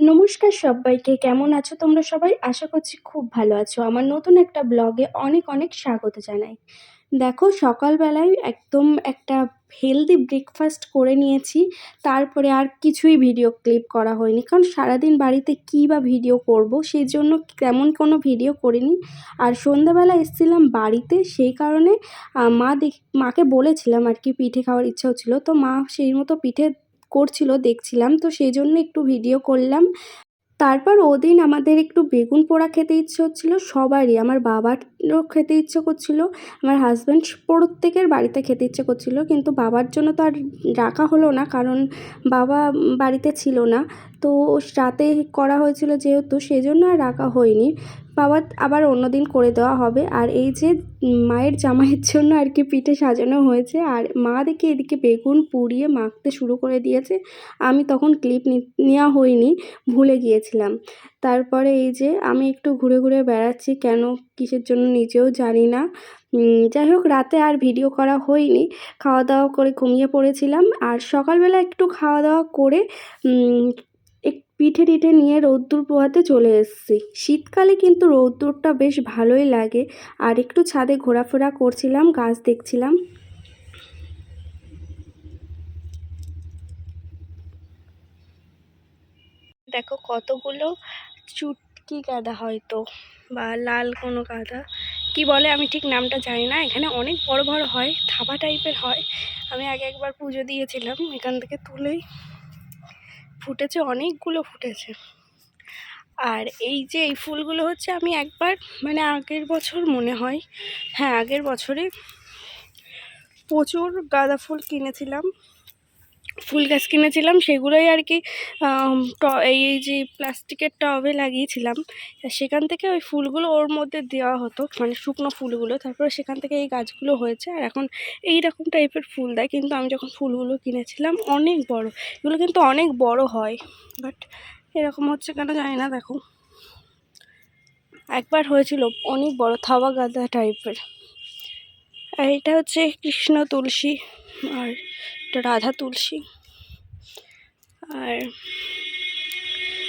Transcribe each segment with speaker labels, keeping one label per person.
Speaker 1: নমস্কার সব্বাইকে কেমন আছো তোমরা সবাই? আশা করছি খুব ভালো আছো। আমার নতুন একটা ব্লগে অনেক অনেক স্বাগত জানাই। দেখো, সকালবেলায় একদম একটা হেলদি ব্রেকফাস্ট করে নিয়েছি। তারপরে আর কিছুই ভিডিও ক্লিপ করা হয়নি। কারণ সারাদিন বাড়িতে কী বা ভিডিও করব সেই জন্য তেমন কোনো ভিডিও করিনি। আর সন্ধ্যাবেলা এসেছিলাম বাড়িতে, সেই কারণে মা দেখ, মাকে বলেছিলাম আর কি, পিঠে খাওয়ার ইচ্ছা হচ্ছিল। তো মা সেই মতো পিঠে করছিল, দেখছিলাম। তো সেই জন্য একটু ভিডিও করলাম। তারপর ওদিন আমাদের একটু বেগুন পোড়া খেতে ইচ্ছে হচ্ছিল, সবারই। আমার বাবারও খেতে ইচ্ছে করছিল, আমার হাজব্যান্ড প্রত্যেকের বাড়িতে খেতে ইচ্ছে করছিল, কিন্তু বাবার জন্য তো আর রাখা হলো না, কারণ বাবা বাড়িতে ছিল না। তো রাতে করা হয়েছিল যেহেতু, সেই জন্য আর রাখা হয়নি। বাবা আবার অন্য দিন করে দেওয়া হবে। আর এই যে মায়ের জামাইয়ের জন্য আর কি পিঠে সাজানো হয়েছে, আর মা দেখে এদিকে বেগুন পুড়িয়ে মাখতে শুরু করে দিয়েছে। আমি তখন ক্লিপ নেওয়া হয়নি, ভুলে গিয়েছিলাম। তারপরে এই যে আমি একটু ঘুরে ঘুরে বেড়াচ্ছি, কেন কিসের জন্য নিজেও জানি না। যাই হোক, রাতে আর ভিডিও করা হয়নি। খাওয়া দাওয়া করে ঘুমিয়ে পড়েছিলাম। আর সকালবেলা একটু খাওয়া দাওয়া করে পিঠে টিঠে নিয়ে রৌদ্দুর পোহাতে চলে এসেছি। শীতকালে কিন্তু রৌদ্দুরটা বেশ ভালোই লাগে। আর একটু ছাদে ঘোরাফেরা করছিলাম, গাছ দেখছিলাম। দেখো কতগুলো চুটকি গাঁদা হয়তো, বা লাল কোনো গাঁদা। কি বলে আমি ঠিক নামটা জানি না। এখানে অনেক বড় বড় হয়, থাবা টাইপের হয়। আমি আগে একবার পুজো দিয়েছিলাম, এখান থেকে তুলেই ফুটেছে, অনেকগুলো ফুটেছে। আর এই যে এই ফুলগুলো হচ্ছে আমি একবার মানে আগের বছর মনে হয় হ্যাঁ আগের বছরে প্রচুর গাঁদা ফুল কিনেছিলাম। ফুল গাছ কিনেছিলাম, সেগুলোই আর কি এই যে প্লাস্টিকের টবে লাগিয়েছিলাম। সেখান থেকে ওই ফুলগুলো ওর মধ্যে দেওয়া হতো মানে শুকনো ফুলগুলো। তারপরে সেখান থেকে এই গাছগুলো হয়েছে। আর এখন এই রকম টাইপের ফুল দেয়, কিন্তু আমি যখন ফুলগুলো কিনেছিলাম, অনেক বড়। এগুলো কিন্তু অনেক বড় হয়, বাট এরকম হচ্ছে কেন জানি না, দেখো। একবার হয়েছিল অনেক বড় থাওয়া গাঁদা টাইপের। আর এটা হচ্ছে কৃষ্ণ তুলসী, আর রাধা তুলসী। আর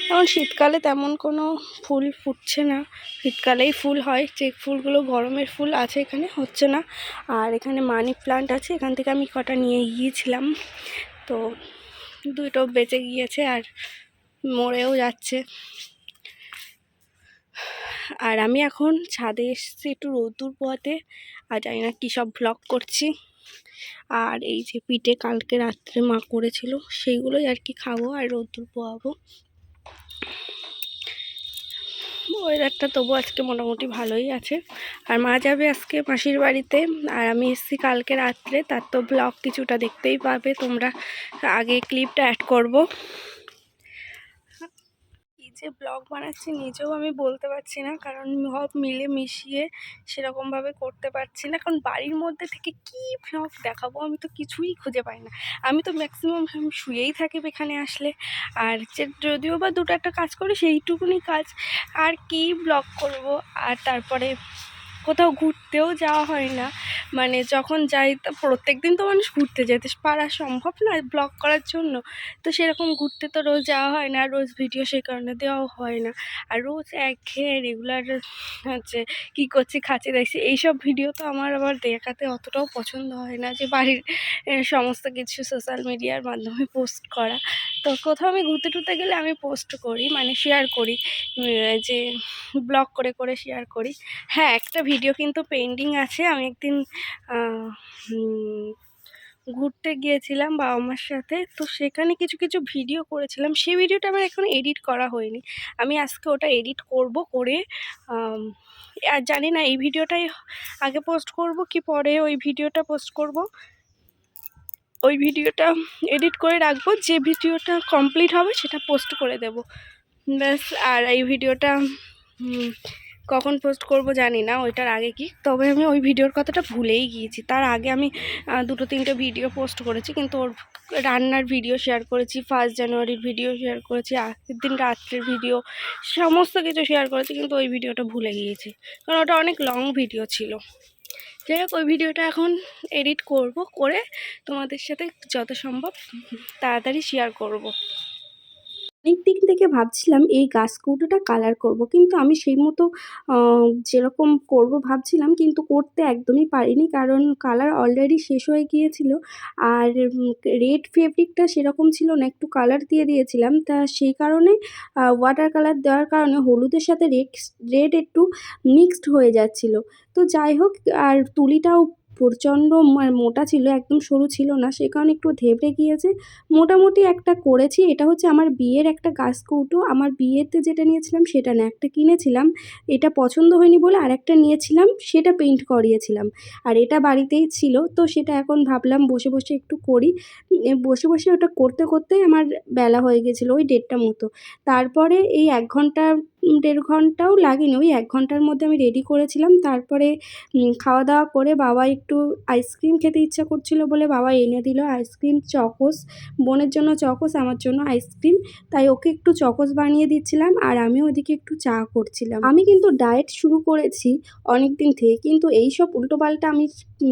Speaker 1: এখন শীতকালে তেমন কোনো ফুল ফুটছে না। শীতকালেই ফুল হয়, যে ফুলগুলো গরমের ফুল আছে এখানে, হচ্ছে না। আর এখানে মানি প্লান্ট আছে, এখান থেকে আমি কটা নিয়ে গিয়েছিলাম। তো দুটো বেঁচে গিয়েছে আর মরেও যাচ্ছে। আর আমি এখন ছাদে এসেছি একটু রোদ্দুর পোয়াতে আর জানি না কী সব ব্লগ করছি। আর এই যে পিঠে কালকে রাত্রে মা করেছিল, সেইগুলোই আর কি খাব আর রোদ্দুর পোয়াবো ওয়েদারটা তবু আজকে মোটামুটি ভালোই আছে। আর মা যাবে আজকে মাসির বাড়িতে, আর আমি এসেছি কালকে রাত্রে, তার তো ব্লগ কিছুটা দেখতেই পাবে, তোমরা আগে ক্লিপটা অ্যাড করব। যে ব্লগ বানাচ্ছি নিজেও আমি বলতে পারছি না। কারণ সব মিলে মিশিয়ে সেরকমভাবে করতে পারছি না। কারণ বাড়ির মধ্যে থেকে কি ব্লগ দেখাবো আমি তো কিছুই খুঁজে পাই না। আমি তো ম্যাক্সিমাম শুয়েই থাকি এখানে আসলে। আর যে যদিও বা দুটো একটা কাজ করি সেইটুকুনি কাজ। আর কি ব্লগ করব? আর তারপরে কোথাও ঘুরতেও যাওয়া হয় না। মানে যখন যাই প্রত্যেক দিন তো মানুষ ঘুরতে যেতে পারা সম্ভব না ব্লগ করার জন্য? তো সেরকম ঘুরতে তো রোজ যাওয়া হয় না রোজ ভিডিও সেই কারণে দেওয়াও হয় না। আর রোজ একঘেয়ে রেগুলার হচ্ছে কী করছি, খাচ্ছি, দেখছি, এইসব ভিডিও তো আমার আবার দেখাতে অতটাও পছন্দ হয় না যে বাড়ির সমস্ত কিছু সোশ্যাল মিডিয়ার মাধ্যমে পোস্ট করা। তো কোথাও আমি ঘুরতে টুরতে গেলে আমি পোস্ট করি মানে শেয়ার করি যে ব্লগ করে করে শেয়ার করি। হ্যাঁ একটা ভিডিও কিন্তু পেন্ডিং আছে। আমি একদিন ঘুরতে গিয়েছিলাম বাবা মার সাথে। তো সেখানে কিছু কিছু ভিডিও করেছিলাম। সেই ভিডিওটা আমার এখন এডিট করা হয়নি। আমি আজকে ওটা এডিট করব করে আর জানি না, এই ভিডিওটাই আগে পোস্ট করব কি পরে ওই ভিডিওটা পোস্ট করব? ওই ভিডিওটা এডিট করে রাখব, যে ভিডিওটা কমপ্লিট হবে সেটা পোস্ট করে দেব। ব্যাস, আর এই ভিডিওটা কখন পোস্ট করব জানি না, ওইটার আগে কি? তবে আমি ওই ভিডিওর কথাটা ভুলেই গিয়েছি। তার আগে আমি দুটো তিনটে ভিডিও পোস্ট করেছি, কিন্তু ওর রান্নার ভিডিও শেয়ার করেছি ফার্স্ট জানুয়ারির ভিডিও শেয়ার করেছি, আগের দিন রাত্রের ভিডিও সমস্ত কিছু শেয়ার করেছি, কিন্তু ওই ভিডিওটা ভুলে গিয়েছি। কারণ ওটা অনেক লং ভিডিও ছিল। যাই হোক ওই ভিডিওটা এখন এডিট করব, করে তোমাদের সাথে যত সম্ভব তাড়াতাড়ি শেয়ার করব। অনেক দিন থেকে ভাবছিলাম এই গাছ কৌটোটা কালার করব। কিন্তু আমি সেই মতো যেরকম করব ভাবছিলাম, কিন্তু করতে একদমই পারিনি। কারণ কালার অলরেডি শেষ হয়ে গিয়েছিল। আর রেড ফেব্রিকটা সেরকম ছিল না, একটু কালার দিয়ে দিয়েছিলাম। তা সেই কারণে ওয়াটার কালার দেওয়ার কারণে হলুদের সাথে রেড রেড একটু মিক্সড হয়ে যাচ্ছিল। তো যাই হোক, আর তুলিটাও প্রচণ্ড মোটা ছিল, একদম সরু ছিল না, সে কারণে একটু ধেবড়ে গিয়েছে। মোটামুটি একটা করেছি, এটা হচ্ছে আমার বিয়ের একটা গাছ কৌটো আমার বিয়েতে যেটা নিয়েছিলাম সেটা না, একটা কিনেছিলাম, এটা পছন্দ হয়নি বলে আরেকটা নিয়েছিলাম, সেটা পেইন্ট করিয়েছিলাম, আর এটা বাড়িতেই ছিল, তো সেটা এখন ভাবলাম বসে বসে একটু করি বসে বসে ওটা করতে করতে আমার বেলা হয়ে গেছিল ওই দেড়টা মতো, তারপরে এই এক ঘণ্টা দেড় ঘন্টাও লাগেনি। ওই এক ঘণ্টার মধ্যে আমি রেডি করেছিলাম। তারপরে খাওয়া দাওয়া করে বাবা একটু আইসক্রিম খেতে ইচ্ছা করছিল বলে বাবা এনে দিল। আইসক্রিম চকোস বোনের জন্য চকোস আমার জন্য আইসক্রিম তাই ওকে একটু চকোস বানিয়ে দিচ্ছিলাম আর আমি ওদিকে একটু চা করছিলাম। আমি কিন্তু ডায়েট শুরু করেছি অনেক দিন থেকে, কিন্তু এই সব উল্টোপাল্টা আমি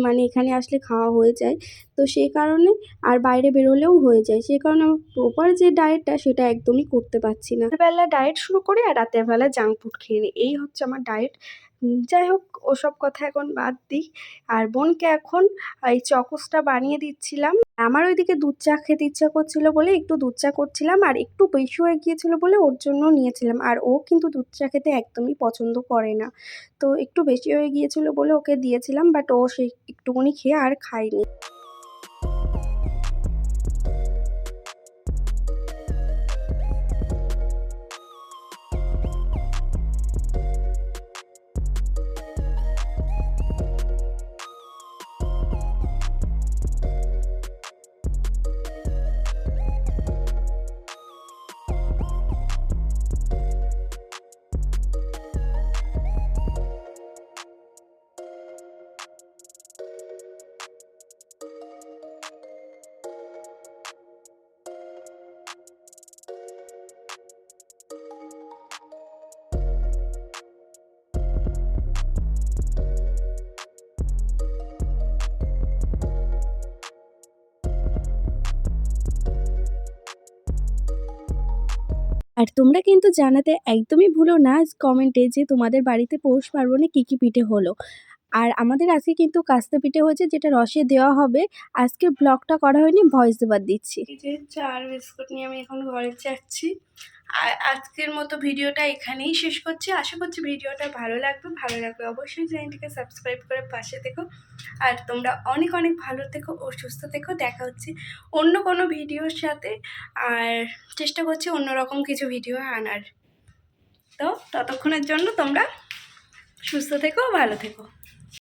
Speaker 1: মানে এখানে আসলে খাওয়া হয়ে যায়। তো সেই কারণে আর বাইরে বেরোলেও হয়ে যায়। সেই কারণে আমার প্রপার যে ডায়েটটা সেটা একদমই করতে পারছি না। বেলা ডায়েট শুরু করে আর রাতের বেলা জাঙ্ক ফুড খেয়ে নিই এই হচ্ছে আমার ডায়েট যাই হোক, ওসব কথা এখন বাদ দিই। আর বোনকে এখন এই চকোসটা বানিয়ে দিচ্ছিলাম। আমার ওইদিকে দুধ চা খেতে ইচ্ছা করছিল বলে একটু দুধ চা করছিলাম আর একটু বেশি হয়ে গিয়েছিল বলে ওর জন্য নিয়েছিলাম। আর ও কিন্তু দুধ চা খেতে একদমই পছন্দ করে না। তো একটু বেশি হয়ে গিয়েছিল বলে ওকে দিয়েছিলাম বাট ও সেই একটুকুনি খেয়ে আর খায়নি। আর তোমরা কিন্তু জানাতে একদমই ভুলো না কমেন্টে যে তোমাদের বাড়িতে পৌষ পার্বণে কী কী পিঠে হলো। আর আমাদের আজকে কিন্তু কাস্তে পিঠে হয়েছে যেটা রসে দেওয়া হবে। আজকে ব্লগটা করা হয়নি ভয়েস দেবার দিচ্ছি। চার বিস্কুট নিয়ে আমি এখন ঘরে যাচ্ছি। আজকের মতো ভিডিওটা এখানেই শেষ করছি। আশা করছি ভিডিওটা ভালো লাগবে। ভালো লাগবে অবশ্যই চ্যানেলটিকে সাবস্ক্রাইব করে পাশে থেকো। আর তোমরা অনেক অনেক ভালো থেকো ও সুস্থ থেকো। দেখা হচ্ছে অন্য কোনো ভিডিওর সাথে। আর চেষ্টা করছি অন্যরকম কিছু ভিডিও আনার। তো ততক্ষণের জন্য তোমরা সুস্থ থেকো, ভালো থেকো।